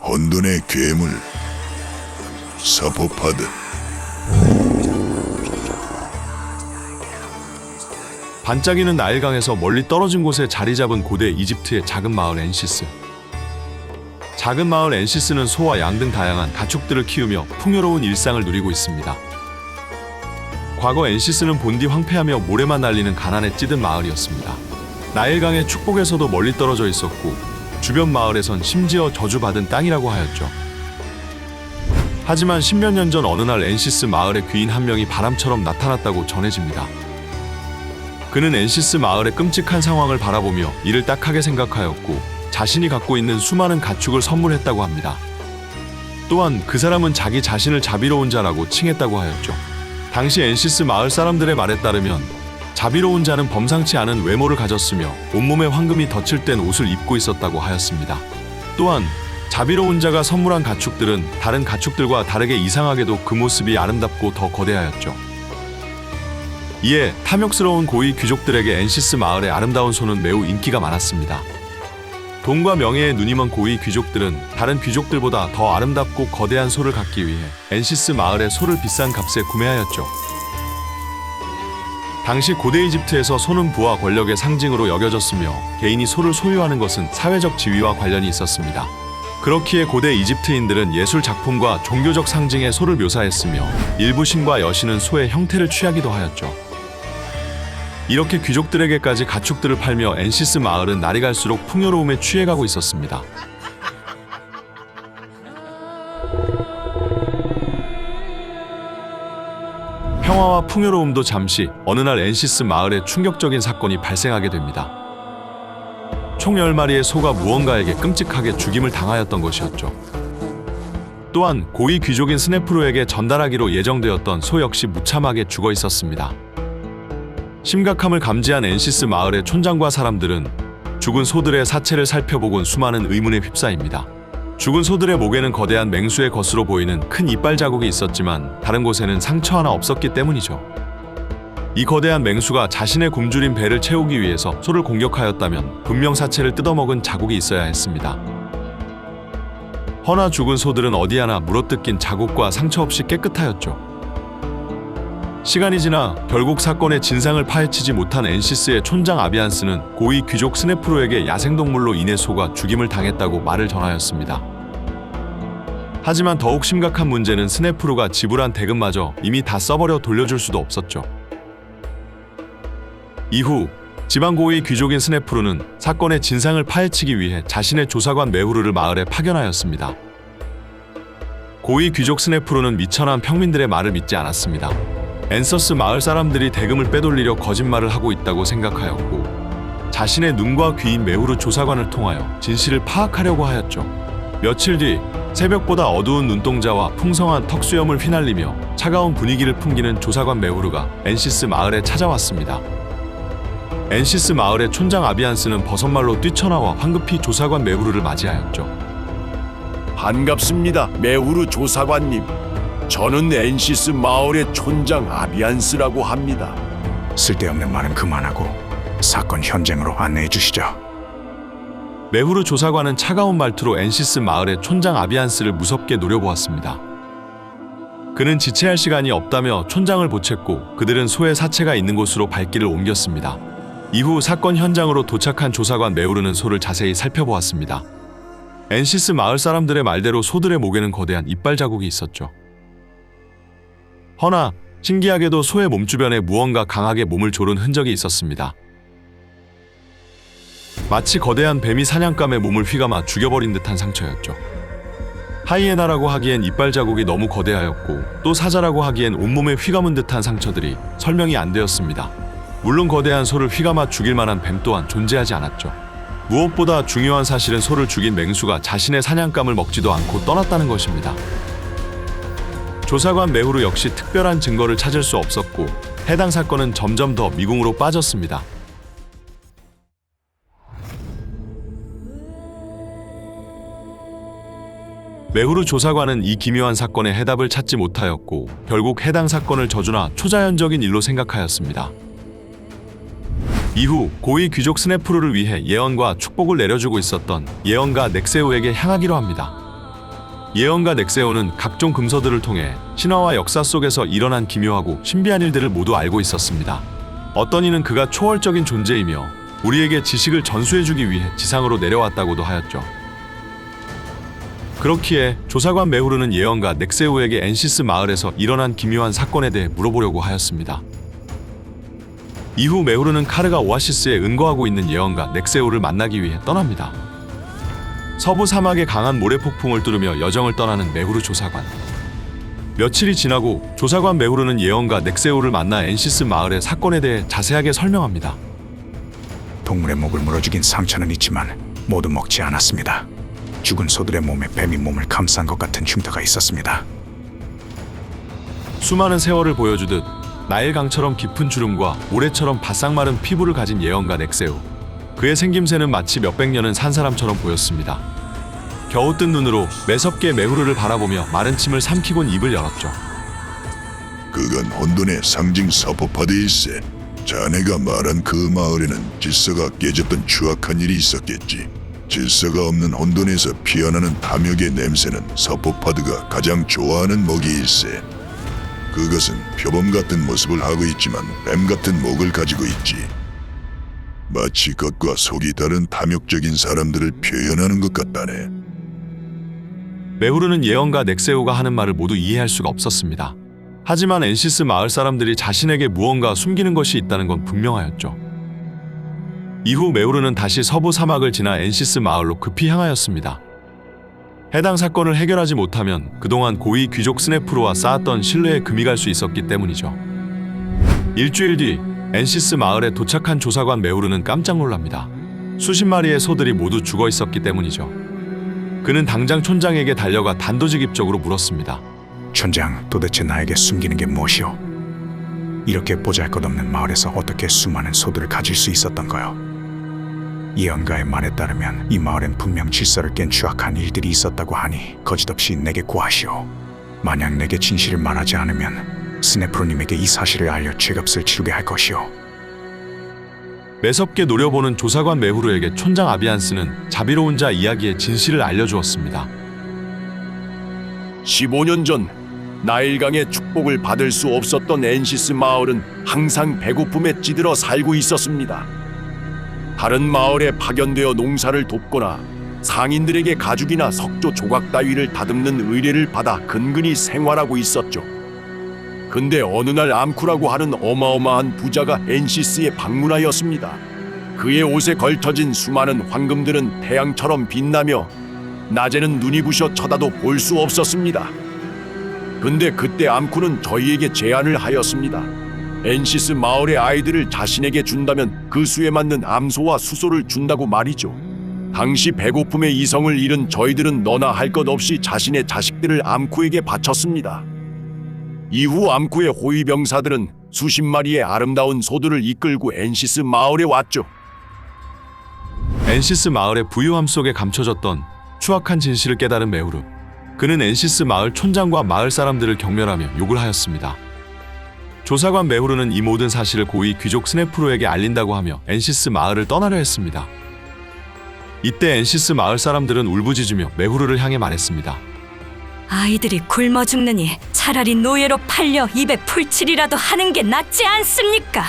혼돈의 괴물 서포파드 반짝이는 나일강에서 멀리 떨어진 곳에 자리 잡은 고대 이집트의 작은 마을 엔시스. 작은 마을 엔시스는 소와 양 등 다양한 가축들을 키우며 풍요로운 일상을 누리고 있습니다. 과거 엔시스는 본디 황폐하며 모래만 날리는 가난에 찌든 마을이었습니다. 나일강의 축복에서도 멀리 떨어져 있었고 주변 마을에선 심지어 저주받은 땅이라고 하였죠. 하지만 십몇 년 전 어느 날 엔시스 마을의 귀인 한 명이 바람처럼 나타났다고 전해집니다. 그는 엔시스 마을의 끔찍한 상황을 바라보며 이를 딱하게 생각하였고 자신이 갖고 있는 수많은 가축을 선물했다고 합니다. 또한 그 사람은 자기 자신을 자비로운 자라고 칭했다고 하였죠. 당시 엔시스 마을 사람들의 말에 따르면 자비로운 자는 범상치 않은 외모를 가졌으며 온몸에 황금이 덧칠된 옷을 입고 있었다고 하였습니다. 또한 자비로운 자가 선물한 가축들은 다른 가축들과 다르게 이상하게도 그 모습이 아름답고 더 거대하였죠. 이에 탐욕스러운 고위 귀족들에게 엔시스 마을의 아름다운 소는 매우 인기가 많았습니다. 돈과 명예에 눈이 먼 고위 귀족들은 다른 귀족들보다 더 아름답고 거대한 소를 갖기 위해 엔시스 마을의 소를 비싼 값에 구매하였죠. 당시 고대 이집트에서 소는 부와 권력의 상징으로 여겨졌으며 개인이 소를 소유하는 것은 사회적 지위와 관련이 있었습니다. 그렇기에 고대 이집트인들은 예술 작품과 종교적 상징의 소를 묘사했으며 일부 신과 여신은 소의 형태를 취하기도 하였죠. 이렇게 귀족들에게까지 가축들을 팔며 엔시스 마을은 날이 갈수록 풍요로움에 취해가고 있었습니다. 평화와 풍요로움도 잠시 어느 날 엔시스 마을에 충격적인 사건이 발생하게 됩니다. 총 10마리의 소가 무언가에게 끔찍하게 죽임을 당하였던 것이었죠. 또한 고위 귀족인 스네프로에게 전달하기로 예정되었던 소 역시 무참하게 죽어 있었습니다. 심각함을 감지한 엔시스 마을의 촌장과 사람들은 죽은 소들의 사체를 살펴보곤 수많은 의문에 휩싸입니다. 죽은 소들의 목에는 거대한 맹수의 것으로 보이는 큰 이빨 자국이 있었지만 다른 곳에는 상처 하나 없었기 때문이죠. 이 거대한 맹수가 자신의 굶주린 배를 채우기 위해서 소를 공격하였다면 분명 사체를 뜯어먹은 자국이 있어야 했습니다. 허나 죽은 소들은 어디 하나 물어뜯긴 자국과 상처 없이 깨끗하였죠. 시간이 지나 결국 사건의 진상을 파헤치지 못한 엔시스의 촌장 아비안스는 고위 귀족 스네프로에게 야생동물로 인해 소가 죽임을 당했다고 말을 전하였습니다. 하지만 더욱 심각한 문제는 스네프로가 지불한 대금마저 이미 다 써버려 돌려줄 수도 없었죠. 이후 지방 고위 귀족인 스네프로는 사건의 진상을 파헤치기 위해 자신의 조사관 메후르를 마을에 파견하였습니다. 고위 귀족 스네프로는 미천한 평민들의 말을 믿지 않았습니다. 앤서스 마을 사람들이 대금을 빼돌리려 거짓말을 하고 있다고 생각하였고 자신의 눈과 귀인 메후르 조사관을 통하여 진실을 파악하려고 하였죠. 며칠 뒤 새벽보다 어두운 눈동자와 풍성한 턱수염을 휘날리며 차가운 분위기를 풍기는 조사관 메후르가 엔시스 마을에 찾아왔습니다. 엔시스 마을의 촌장 아비안스는 버선말로 뛰쳐나와 황급히 조사관 메후르를 맞이하였죠. 반갑습니다, 메우르 조사관님. 저는 엔시스 마을의 촌장 아비안스라고 합니다. 쓸데없는 말은 그만하고 사건 현장으로 안내해 주시죠. 메후르 조사관은 차가운 말투로 엔시스 마을의 촌장 아비안스를 무섭게 노려보았습니다. 그는 지체할 시간이 없다며 촌장을 보챘고 그들은 소의 사체가 있는 곳으로 발길을 옮겼습니다. 이후 사건 현장으로 도착한 조사관 메우르는 소를 자세히 살펴보았습니다. 엔시스 마을 사람들의 말대로 소들의 목에는 거대한 이빨 자국이 있었죠. 허나 신기하게도 소의 몸 주변에 무언가 강하게 몸을 조른 흔적이 있었습니다. 마치 거대한 뱀이 사냥감의 몸을 휘감아 죽여버린 듯한 상처였죠. 하이에나라고 하기엔 이빨 자국이 너무 거대하였고 또 사자라고 하기엔 온몸에 휘감은 듯한 상처들이 설명이 안 되었습니다. 물론 거대한 소를 휘감아 죽일 만한 뱀 또한 존재하지 않았죠. 무엇보다 중요한 사실은 소를 죽인 맹수가 자신의 사냥감을 먹지도 않고 떠났다는 것입니다. 조사관 메후르 역시 특별한 증거를 찾을 수 없었고 해당 사건은 점점 더 미궁으로 빠졌습니다. 메후르 조사관은 이 기묘한 사건의 해답을 찾지 못하였고 결국 해당 사건을 저주나 초자연적인 일로 생각하였습니다. 이후 고위 귀족 스네프루를 위해 예언과 축복을 내려주고 있었던 예언가 넥세우에게 향하기로 합니다. 예언가 넥세오는 각종 금서들을 통해 신화와 역사 속에서 일어난 기묘하고 신비한 일들을 모두 알고 있었습니다. 어떤 이는 그가 초월적인 존재이며 우리에게 지식을 전수해주기 위해 지상으로 내려왔다고도 하였죠. 그렇기에 조사관 메후르는 예언가 넥세오에게 엔시스 마을에서 일어난 기묘한 사건에 대해 물어보려고 하였습니다. 이후 메후르는 카르가 오아시스에 은거하고 있는 예언가 넥세오를 만나기 위해 떠납니다. 서부 사막의 강한 모래 폭풍을 뚫으며 여정을 떠나는 메후르 조사관. 며칠이 지나고 조사관 메후르는 예언가 넥세오를 만나 엔시스 마을의 사건에 대해 자세하게 설명합니다. 동물의 목을 물어 죽인 상처는 있지만 모두 먹지 않았습니다. 죽은 소들의 몸에 뱀이 몸을 감싼 것 같은 흉터가 있었습니다. 수많은 세월을 보여주듯 나일강처럼 깊은 주름과 모래처럼 바싹 마른 피부를 가진 예언가 넥세오. 그의 생김새는 마치 몇백 년은 산 사람처럼 보였습니다. 겨우 뜬 눈으로 매섭게 메후르를 바라보며 마른 침을 삼키곤 입을 열었죠. 그건 혼돈의 상징 서포파드일세. 자네가 말한 그 마을에는 질서가 깨졌던 추악한 일이 있었겠지. 질서가 없는 혼돈에서 피어나는 탐욕의 냄새는 서포파드가 가장 좋아하는 먹이일세. 그것은 표범 같은 모습을 하고 있지만 뱀 같은 목을 가지고 있지. 마치 겉과 속이 다른 탐욕적인 사람들을 표현하는 것 같다네. 메후르는 예언가 넥세오가 하는 말을 모두 이해할 수가 없었습니다. 하지만 엔시스 마을 사람들이 자신에게 무언가 숨기는 것이 있다는 건 분명하였죠. 이후 메후르는 다시 서부 사막을 지나 엔시스 마을로 급히 향하였습니다. 해당 사건을 해결하지 못하면 그동안 고위 귀족 스네프로와 쌓았던 신뢰에 금이 갈 수 있었기 때문이죠. 일주일 뒤 엔시스 마을에 도착한 조사관 메후르는 깜짝 놀랍니다. 수십 마리의 소들이 모두 죽어 있었기 때문이죠. 그는 당장 촌장에게 달려가 단도직입적으로 물었습니다. 촌장, 도대체 나에게 숨기는 게 무엇이오? 이렇게 보잘것없는 마을에서 어떻게 수많은 소들을 가질 수 있었던 거요? 예언가의 말에 따르면 이 마을엔 분명 질서를 깬 추악한 일들이 있었다고 하니 거짓없이 내게 구하시오. 만약 내게 진실을 말하지 않으면 스네프로님에게 이 사실을 알려 죄값을 치르게 할 것이오. 매섭게 노려보는 조사관 메후르에게 촌장 아비안스는 자비로운 자 이야기의 진실을 알려주었습니다. 15년 전 나일강의 축복을 받을 수 없었던 엔시스 마을은 항상 배고픔에 찌들어 살고 있었습니다. 다른 마을에 파견되어 농사를 돕거나 상인들에게 가죽이나 석조 조각 따위를 다듬는 의뢰를 받아 근근히 생활하고 있었죠. 근데 어느 날 암쿠라고 하는 어마어마한 부자가 엔시스에 방문하였습니다. 그의 옷에 걸쳐진 수많은 황금들은 태양처럼 빛나며 낮에는 눈이 부셔 쳐다도 볼 수 없었습니다. 근데 그때 암쿠는 저희에게 제안을 하였습니다. 엔시스 마을의 아이들을 자신에게 준다면 그 수에 맞는 암소와 수소를 준다고 말이죠. 당시 배고픔의 이성을 잃은 저희들은 너나 할 것 없이 자신의 자식들을 암쿠에게 바쳤습니다. 이후 암쿠의 호위병사들은 수십 마리의 아름다운 소들을 이끌고 엔시스 마을에 왔죠. 엔시스 마을의 부유함 속에 감춰졌던 추악한 진실을 깨달은 메후르. 그는 엔시스 마을 촌장과 마을 사람들을 경멸하며 욕을 하였습니다. 조사관 메후르는 이 모든 사실을 고위 귀족 스네프로에게 알린다고 하며 엔시스 마을을 떠나려 했습니다. 이때 엔시스 마을 사람들은 울부짖으며 메후르를 향해 말했습니다. 아이들이 굶어 죽느니 차라리 노예로 팔려 입에 풀칠이라도 하는 게 낫지 않습니까?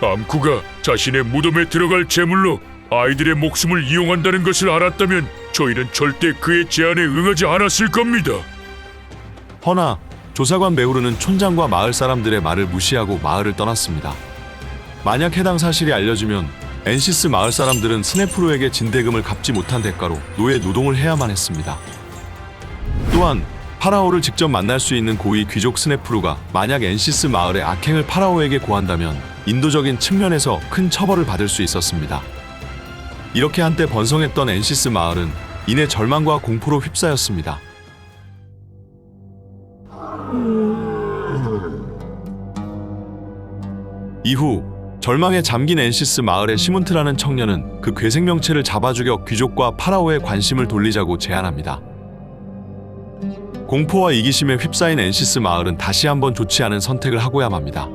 암쿠가 자신의 무덤에 들어갈 제물로 아이들의 목숨을 이용한다는 것을 알았다면 저희는 절대 그의 제안에 응하지 않았을 겁니다. 허나 조사관 메후르는 촌장과 마을 사람들의 말을 무시하고 마을을 떠났습니다. 만약 해당 사실이 알려지면 엔시스 마을 사람들은 스네프로에게 진 대금을 갚지 못한 대가로 노예 노동을 해야만 했습니다. 또한 파라오를 직접 만날 수 있는 고위 귀족 스네프루가 만약 엔시스 마을의 악행을 파라오에게 고한다면 인도적인 측면에서 큰 처벌을 받을 수 있었습니다. 이렇게 한때 번성했던 엔시스 마을은 이내 절망과 공포로 휩싸였습니다. 이후 절망에 잠긴 엔시스 마을의 시문트라는 청년은 그 괴생명체를 잡아 죽여 귀족과 파라오의 관심을 돌리자고 제안합니다. 공포와 이기심에 휩싸인 엔시스 마을은 다시 한번 좋지 않은 선택을 하고야 맙니다.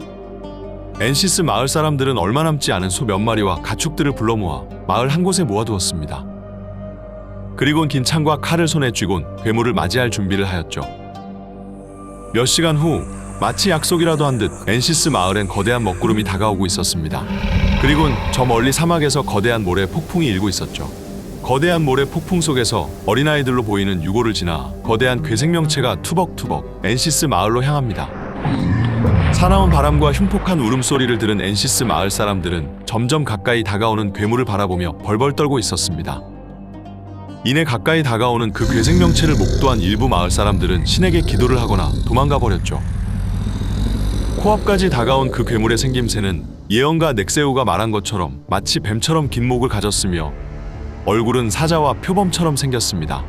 엔시스 마을 사람들은 얼마 남지 않은 소 몇 마리와 가축들을 불러 모아 마을 한 곳에 모아두었습니다. 그리곤 긴 창과 칼을 손에 쥐곤 괴물을 맞이할 준비를 하였죠. 몇 시간 후 마치 약속이라도 한 듯 엔시스 마을엔 거대한 먹구름이 다가오고 있었습니다. 그리곤 저 멀리 사막에서 거대한 모래 폭풍이 일고 있었죠. 거대한 모래 폭풍 속에서 어린아이들로 보이는 유골을 지나 거대한 괴생명체가 투벅투벅 엔시스 마을로 향합니다. 사나운 바람과 흉폭한 울음소리를 들은 엔시스 마을 사람들은 점점 가까이 다가오는 괴물을 바라보며 벌벌 떨고 있었습니다. 이내 가까이 다가오는 그 괴생명체를 목도한 일부 마을 사람들은 신에게 기도를 하거나 도망가 버렸죠. 코앞까지 다가온 그 괴물의 생김새는 예언가 넥세우가 말한 것처럼 마치 뱀처럼 긴 목을 가졌으며 얼굴은 사자와 표범처럼 생겼습니다.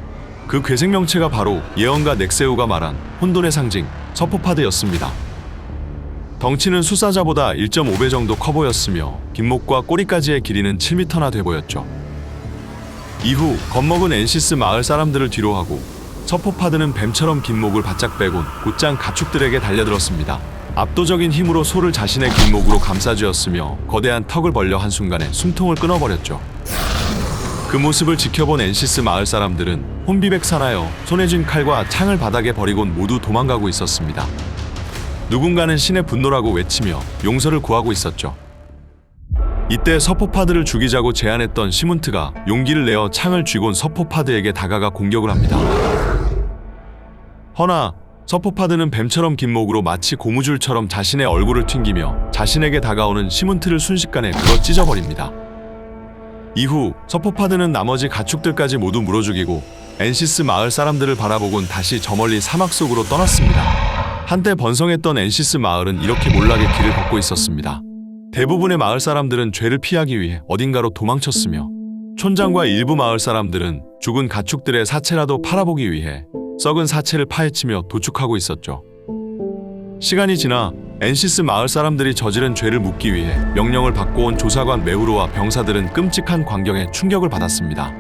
그 괴생명체가 바로 예언가 넥세우가 말한 혼돈의 상징 서포파드였습니다. 덩치는 수사자보다 1.5배 정도 커 보였으며 뒷목과 꼬리까지의 길이는 7m나 돼 보였죠. 이후 겁먹은 엔시스 마을 사람들을 뒤로하고 서포파드는 뱀처럼 긴 목을 바짝 빼곤 곧장 가축들에게 달려들었습니다. 압도적인 힘으로 소를 자신의 긴 목으로 감싸쥐었으며 거대한 턱을 벌려 한순간에 숨통을 끊어버렸죠. 그 모습을 지켜본 엔시스 마을 사람들은 혼비백 산하여 손에 쥔 칼과 창을 바닥에 버리곤 모두 도망가고 있었습니다. 누군가는 신의 분노라고 외치며 용서를 구하고 있었죠. 이때 서포파드를 죽이자고 제안했던 시문트가 용기를 내어 창을 쥐곤 서포파드에게 다가가 공격을 합니다. 허나 서포파드는 뱀처럼 긴 목으로 마치 고무줄처럼 자신의 얼굴을 튕기며 자신에게 다가오는 시문트를 순식간에 물어 찢어버립니다. 이후 서포파드는 나머지 가축들까지 모두 물어 죽이고 엔시스 마을 사람들을 바라보곤 다시 저 멀리 사막 속으로 떠났습니다. 한때 번성했던 엔시스 마을은 이렇게 몰락의 길을 걷고 있었습니다. 대부분의 마을 사람들은 죄를 피하기 위해 어딘가로 도망쳤으며 촌장과 일부 마을 사람들은 죽은 가축들의 사체라도 팔아보기 위해 썩은 사체를 파헤치며 도축하고 있었죠. 시간이 지나 엔시스 마을 사람들이 저지른 죄를 묻기 위해 명령을 받고 온 조사관 메우로와 병사들은 끔찍한 광경에 충격을 받았습니다.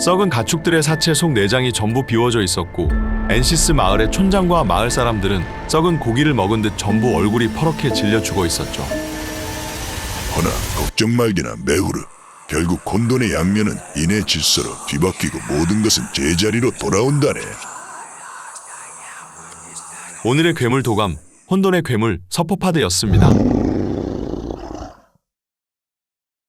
썩은 가축들의 사체 속 내장이 전부 비워져 있었고 엔시스 마을의 촌장과 마을 사람들은 썩은 고기를 먹은 듯 전부 얼굴이 퍼렇게 질려 죽어 있었죠. 허나 걱정 말기나 메우르. 결국 혼돈의 양면은 인의 질서로 뒤바뀌고 모든 것은 제자리로 돌아온다네. 오늘의 괴물 도감 혼돈의 괴물 서포파드였습니다.